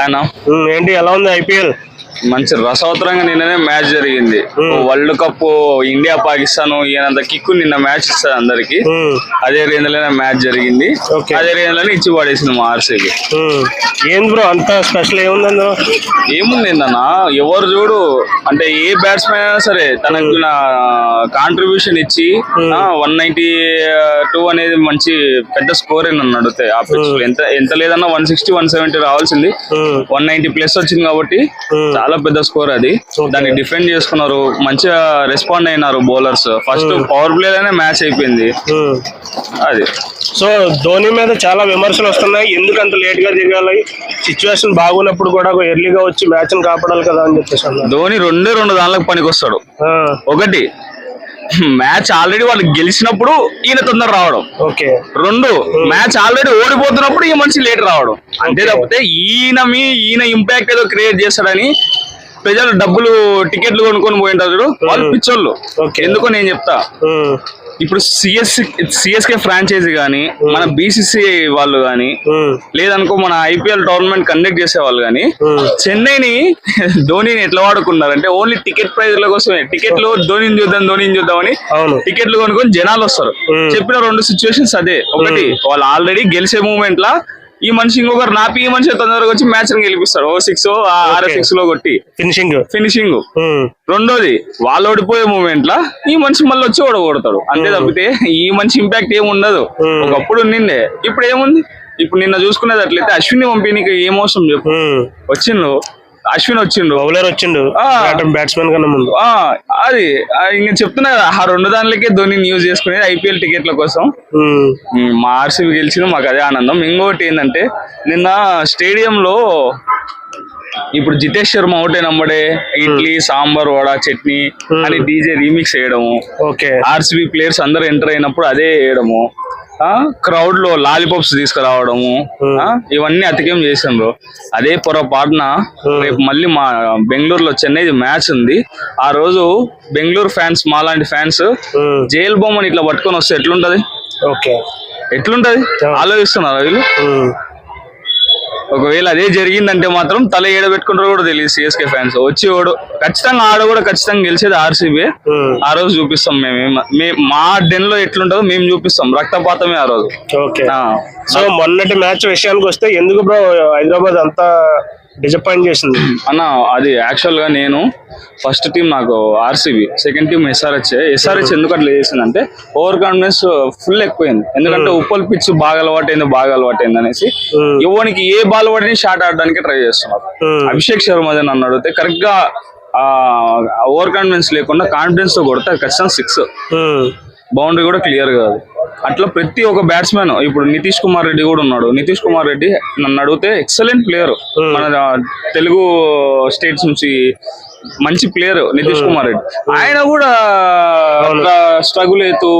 ఆయన ఏంటి ఎలా ఉంది ఐపీఎల్? మంచి రసవత్తరంగా నిన్ననే మ్యాచ్ జరిగింది. వరల్డ్ కప్ ఇండియా పాకిస్తాన్ ఈయనంత కిక్కు నిన్న మ్యాచ్ ఇస్తుంది అందరికి. అదే రేంజ్లోనే మ్యాచ్ జరిగింది. అదే రేంజ్లోనే ఇచ్చి పడేసింది మా ఆర్సీబీ. ఏంది బ్రో అంత స్పెషల్ ఏముంది ఏముంది ఏందన్నా? ఎవరు చూడు అంటే ఏ బ్యాట్స్మెన్ అయినా సరే తనకు నా కాంట్రిబ్యూషన్ ఇచ్చి వన్ నైన్టీ టూ అనేది మంచి పెద్ద స్కోర్ అని అడిగితే. ఆ పిచ్ ఎంత ఎంత లేదన్నా వన్ సిక్స్టీ వన్ సెవెంటీ రావాల్సింది. వన్ నైన్టీ ప్లస్ వచ్చింది కాబట్టి చాలా పెద్ద స్కోర్ అది. దాన్ని డిఫెండ్ చేసుకున్నారు. మంచిగా రెస్పాండ్ అయినారు బౌలర్స్ ఫస్ట్ పవర్ ప్లే లోనే మ్యాచ్ అయిపోయింది. అది. సో ధోని మీద చాలా విమర్శలు వస్తున్నాయి. ఎందుకు అంత లేట్గా దిగాలి సిచ్యువేషన్ బాగున్నప్పుడు కూడా ఎర్లీగా వచ్చి మ్యాచ్ కాపాడాలి కదా అని చెప్పేసి ధోని రెండే రెండు దానిలకు పనికొస్తాడు. ఆ, ఒకటి మ్యాచ్ ఆల్రెడీ వాళ్ళు గెలిచినప్పుడు ఈయన తొందర రావడం. ఓకే. రెండు మ్యాచ్ ఆల్రెడీ ఓడిపోతున్నప్పుడు ఈ మనిషి లేట్ రావడం. అంతే. తప్పితే ఈయన మీ ఈయన ఇంపాక్ట్ ఏదో క్రియేట్ చేస్తాడని ప్రజలు డబ్బులు టికెట్లు కొనుక్కొని పోయింటారు వాళ్ళు పిచ్చోళ్ళు. ఎందుకో నేను చెప్తా. ఇప్పుడు సిఎస్ సిఎస్కే ఫ్రాంచైజీ కానీ మన బీసీసీ వాళ్ళు కానీ ఉమ్, లేదనుకో మన ఐపీఎల్ టోర్నమెంట్ కండక్ట్ చేసే వాళ్ళు కానీ ఉమ్. చెన్నైని ధోనిని ఎట్లా వాడుకున్నారు అంటే ఓన్లీ టికెట్ ప్రైజ్ల కోసమే. టికెట్లు ధోనిని చూద్దాం ధోనిని చూద్దామని టికెట్లు కొనుక్కొని జనాలు వస్తారు. Hmm. చెప్పిన రెండు సిచ్యువేషన్స్ అదే. ఒకటి వాళ్ళు ఆల్రెడీ గెలిచే మూమెంట్ లా ఈ మనిషి ఇంకొకరు నాపి ఈ మనిషి తొందరగా వచ్చి మ్యాచ్ గెలిపిస్తారు ఓ సిక్స్ ఆర్. సిక్స్లో కొట్టి. ఫినిషింగ్ ఫినిషింగ్ రెండోది వాళ్ళు ఓడిపోయే మూమెంట్ లా ఈ మనిషి మళ్ళీ వచ్చి ఓడగొడతాడు. అంతే తప్పితే ఈ మనిషి ఇంపాక్ట్ ఏమి ఉండదు. ఒకప్పుడు నిండే ఇప్పుడు ఏముంది? ఇప్పుడు నిన్న చూసుకునేది అట్లయితే అశ్విని పంపిణీకి ఏం అవసరం చెప్పు. వచ్చిండు. అశ్విన్ వచ్చిండు. బౌలర్ వచ్చిండు. బ్యాట్స్మెన్ కన్నా ముందు. ఆ అది ఇంక చెప్తున్నా కదా ఆ రెండు దానిలకే ధోని యూజ్ చేసుకునేది ఐపీఎల్ టికెట్ల కోసం. మా ఆర్సీబీ గెలిచింది మాకు అదే ఆనందం. ఇంకొకటి ఏంటంటే నిన్న స్టేడియంలో ఇప్పుడు జితేష్ శర్మ అవుట్ అయినమ్మడే ఇడ్లీ సాంబార్ వడ చట్నీ అని డీజే రీమిక్స్ చేయడము. ఓకే. ఆర్సీబీ ప్లేయర్స్ అందరూ ఎంటర్ అయినప్పుడు అదే వేయడము. క్రౌడ్లో లాలీపాప్స్ తీసుకురావడము ఆ, ఇవన్నీ అతికేం చేసిండ్రు అదే పొరపాటున రేపు మళ్ళీ మా బెంగళూరులో చెన్నై మ్యాచ్ ఉంది. ఆ రోజు బెంగళూరు ఫ్యాన్స్ మాలాంటి ఫ్యాన్స్ ఉమ్, జైల్ బొమ్మని ఇట్లా పట్టుకొని వస్తే ఎట్లుంటది? ఓకే. ఎట్లుంటది? ఆలోచిస్తున్నారు వీళ్ళు? ఒకవేళ అదే జరిగిందంటే మాత్రం తల ఏడబెట్టుకుంటారో కూడా తెలియదు సిఎస్కే ఫ్యాన్స్ వచ్చి ఓడు ఖచ్చితంగా ఆడ కూడా ఖచ్చితంగా గెలిచేది ఆర్సీబీ ఉమ్, ఆ రోజు చూపిస్తాం మేము. మే- డెన్లో ఎట్లుంటుందో మేము చూపిస్తాం. రక్తపాతమే ఆ రోజు. ఓకే సో మొన్నటి మ్యాచ్ విషయానికి వస్తే ఎందుకు బ్రో హైదరాబాద్ అంతా డిసప్పాయింట్ చేసింది. అన్న అది యాక్చువల్గా నేను ఫస్ట్ టీం నాకు RCB second team SRH SRH ఎందుకు అట్లా చేసిందంటే ఓవర్ కాన్ఫిడెన్స్ ఫుల్ ఎక్కువైంది. ఎందుకంటే ఉప్పల్ పిచ్ బాగా అలవాటైంది బాగా అలవాటైంది అనేసి ఉమ్, ఎవరికి ఏ బాల్ పడిని షాట్ ఆడడానికి ట్రై చేస్తున్నారు. ఉమ్, అభిషేక్ శర్మ అని నన్ను అడిగితే కరెక్ట్గా ఓవర్ కాన్ఫిడెన్స్ లేకుండా కాన్ఫిడెన్స్తో కొడితే ఖచ్చితంగా సిక్స్ బౌండరీ కూడా క్లియర్ కాదు అట్లా ప్రతి ఒక్క బ్యాట్స్మెన్ ఇప్పుడు నితీష్ కుమార్ రెడ్డి కూడా ఉన్నాడు. నితీష్ కుమార్ రెడ్డి నన్ను అడిగితే ఎక్సలెంట్ ప్లేయర్ మన తెలుగు స్టేట్స్ నుంచి మంచి ప్లేయర్ నితీష్ కుమార్ రెడ్డి. ఆయన కూడా స్ట్రగుల్ అవుతూ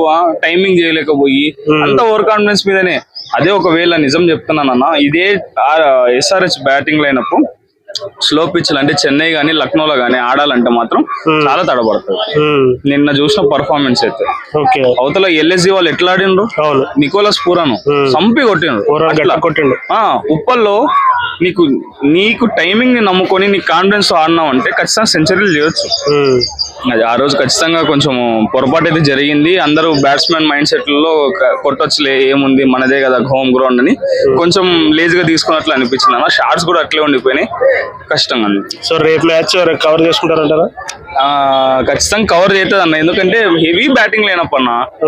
టైమింగ్ చేయలేకపోయి అంత ఓవర్ కాన్ఫిడెన్స్ మీదనే. అదే ఒకవేళ నిజం చెప్తున్నానన్న ఇదే ఎస్ఆర్హెచ్ బ్యాటింగ్ లైనప్పుడు స్లో పిచ్లు అంటే చెన్నై గానీ లక్నోలో గానీ ఆడాలంటే మాత్రం చాలా తడబడుతుంది నిన్న చూసిన పర్ఫార్మెన్స్ అయితే. అవతల ఎల్ఎస్జి వాళ్ళు ఎట్లా ఆడిండ్రు? నికోలస్ పూరాను. సంపి కొట్టిండ్రు. కొట్టిండు. ఆ ఉప్పల్లో నీకు నీకు టైమింగ్ని నమ్ముకొని నీ కాన్ఫిడెన్స్ ఆడినావు అంటే ఖచ్చితంగా సెంచరీలు చేయొచ్చు. అది ఆ రోజు ఖచ్చితంగా కొంచెం పొరపాటు అయితే జరిగింది. అందరూ బ్యాట్స్మెన్ మైండ్ సెట్లలో కొట్టొచ్చులే ఏముంది మనదే కదా హోమ్ గ్రౌండ్ అని కొంచెం లేజీగా తీసుకున్నట్లు అనిపించింది అన్న. షార్ట్స్ కూడా అట్లే ఉండిపోయినాయి. కష్టంగా సో రేపు మ్యాచ్ కవర్ చేసుకుంటారంటారా? ఖచ్చితంగా కవర్ చేస్తుంది అన్న. ఎందుకంటే హెవీ బ్యాటింగ్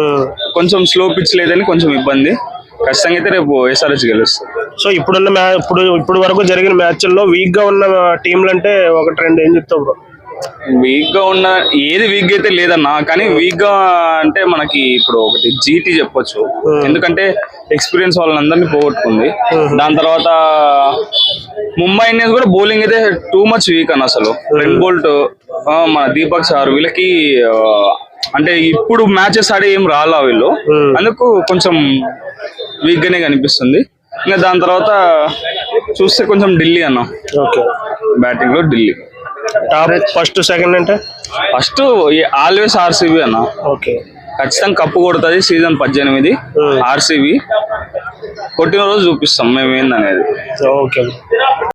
ఉమ్, కొంచెం స్లో పిచ్ లేదని కొంచెం ఇబ్బంది. ఖచ్చితంగా అయితే రేపు ఎస్ఆర్హెచ్ గెలుస్తుంది. సో ఇప్పుడున్న మ్యా ఇప్పుడు ఇప్పుడు వరకు జరిగిన మ్యాచ్ల్లో వీక్గా ఉన్న టీంలు అంటే ఒకటి రెండు ఏం చెప్తావు బ్రో వీక్గా ఉన్న ఏది వీక్ అయితే లేదన్నా కానీ వీక్గా అంటే మనకి ఇప్పుడు ఒకటి జీటీ చెప్పొచ్చు. ఎందుకంటే ఎక్స్పీరియన్స్ వాళ్ళందరినీ పోగొట్టుకుంది. దాని తర్వాత ముంబై ఇండియన్స్ కూడా బౌలింగ్ అయితే టూ మచ్ వీక్ అన్న అసలు. రెడ్ బోల్ట్ మన దీపక్ సార్ వీళ్ళకి అంటే ఇప్పుడు మ్యాచెస్ ఆడి ఏం రాలా వీళ్ళు. అందుకు కొంచెం వీక్ గానే కనిపిస్తుంది. ఇంకా దాని తర్వాత చూస్తే కొంచెం ఢిల్లీ అన్న. బ్యాటింగ్లో ఢిల్లీ. టాప్ ఫస్ట్ సెకండ్ అంటే? ఫస్ట్ ఆల్వేస్ ఆర్సీబీ అన్న. ఓకే. ఖచ్చితంగా కప్పు కొడుతుంది సీజన్ పద్దెనిమిది. ఆర్సీబీ. కొట్టిన రోజు చూపిస్తాం మేము ఏందనేది. ఓకే.